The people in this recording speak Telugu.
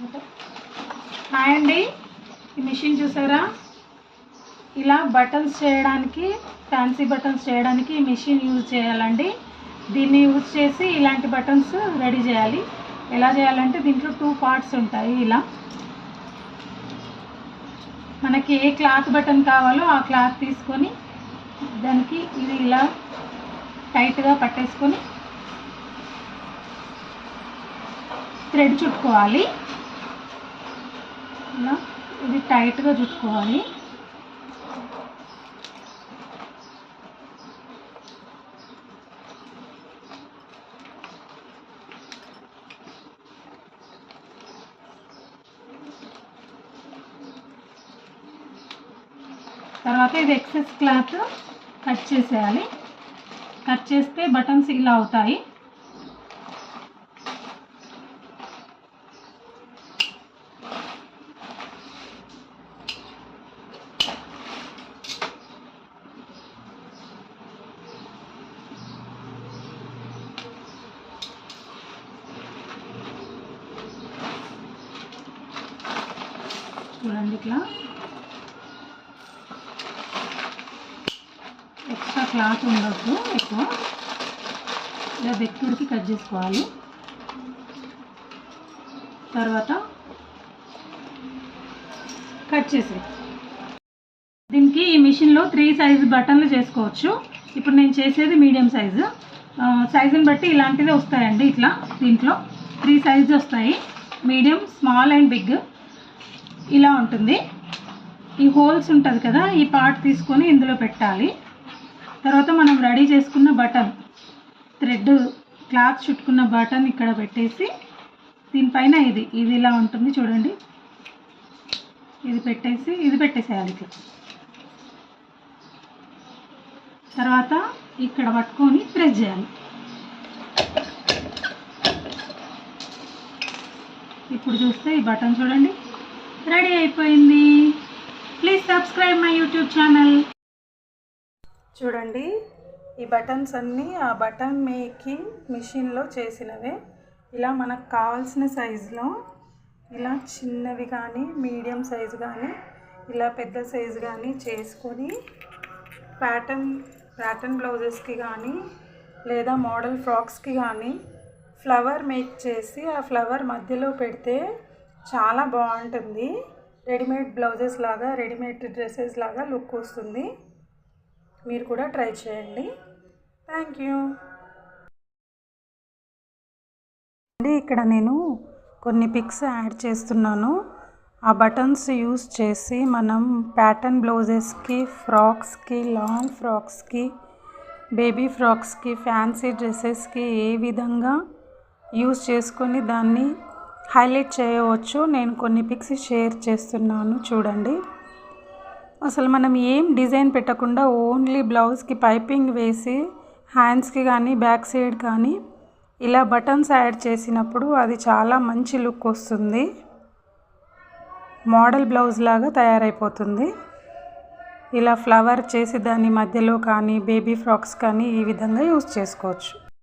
హాయ్ అండి. ఈ మిషన్ చూసారా? ఇలా బటన్స్ చేయడానికి ఫ్యాన్సీ బటన్స్ చేయడానికి ఈ మిషన్ యూజ్ చేయాలండి. దీన్ని యూజ్ చేసి ఇలాంటి బటన్స్ రెడీ చేయాలి. ఎలా చేయాలంటే దీంట్లో టూ పార్ట్స్ ఉంటాయి ఇలా. మనకి ఏ క్లాత్ బటన్ కావాలో ఆ క్లాత్ తీసుకొని దానికి ఇది ఇలా టైట్గా పట్టేసుకొని థ్రెడ్ చుట్టుకోవాలి. ఇది టైట్గా చుట్టుకోవాలి తర్వాత ఇది ఎక్సెస్ క్లాత్ కట్ చేసేయాలి. కట్ చేస్తే బటన్స్ ఇలా అవుతాయి. చూడండి ఇట్లా. ఎక్స్ట్రా క్లాత్ ఉండొద్దు ఎక్కువ. ఇలా బెక్కుడికి కట్ చేసుకోవాలి. తర్వాత కట్ చేసి దీనికి ఈ మిషన్లో త్రీ సైజ్ బటన్లు చేసుకోవచ్చు. ఇప్పుడు నేను చేసేది మీడియం సైజు. సైజుని బట్టి ఇలాంటిదే వస్తాయండి ఇట్లా దీంట్లో. త్రీ సైజు వస్తాయి. Medium small and big. ఇలా ఉంటుంది. ఈ హోల్స్ ఉంటుంది కదా ఈ పార్ట్ తీసుకొని ఇందులో పెట్టాలి. తర్వాత మనం రెడీ చేసుకున్న బటన్ థ్రెడ్ క్లాత్ చుట్టుకున్న బటన్ ఇక్కడ పెట్టేసి దీనిపైన ఇది ఇది ఇలా ఉంటుంది చూడండి. ఇది పెట్టేసి ఇది పెట్టేసేయాలి ఇట్లా. తర్వాత ఇక్కడ పట్టుకొని ప్రెస్ చేయాలి. ఇప్పుడు చూస్తే ఈ బటన్ చూడండి. రెడీ అయిపోయింది. Please subscribe my YouTube channel చూడండి ఈ బటన్స్ అన్నీ ఆ బటన్ మేకింగ్ మిషన్లో చేసినవే. ఇలా మనకు కావాల్సిన సైజులో ఇలా చిన్నవి కానీ మీడియం సైజు కానీ ఇలా పెద్ద సైజు కానీ చేసుకొని ప్యాటర్న్ ప్యాటర్న్ బ్లౌజెస్కి కానీ లేదా మోడల్ ఫ్రాక్స్కి కానీ ఫ్లవర్ మేక్ చేసి ఆ ఫ్లవర్ మధ్యలో పెడితే చాలా బాగుంటుంది. రెడీమేడ్ బ్లౌజెస్ లాగా రెడీమేడ్ డ్రెస్సెస్ లాగా లుక్ వస్తుంది. మీరు కూడా ట్రై చేయండి. థ్యాంక్ యూ అండి ఇక్కడ నేను కొన్ని పిక్స్ యాడ్ చేస్తున్నాను. ఆ బటన్స్ యూస్ చేసి మనం ప్యాటర్న్ బ్లౌజెస్కి ఫ్రాక్స్కి లాంగ్ ఫ్రాక్స్కి బేబీ ఫ్రాక్స్కి ఫ్యాన్సీ డ్రెస్సెస్కి ఏ విధంగా యూస్ చేసుకొని దాన్ని హైలైట్ చేయవచ్చు. నేను కొన్ని పిక్స్ షేర్ చేస్తున్నాను చూడండి. అసలు మనం ఏం డిజైన్ పెట్టకుండా ఓన్లీ బ్లౌజ్కి పైపింగ్ వేసి హ్యాండ్స్కి కానీ బ్యాక్ సైడ్ కానీ ఇలా బటన్స్ యాడ్ చేసినప్పుడు అది చాలా మంచి లుక్ వస్తుంది. మోడల్ బ్లౌజ్ లాగా తయారైపోతుంది. ఇలా ఫ్లవర్ చేసి దాని మధ్యలో కానీ బేబీ ఫ్రాక్స్ కానీ ఈ విధంగా యూస్ చేసుకోవచ్చు.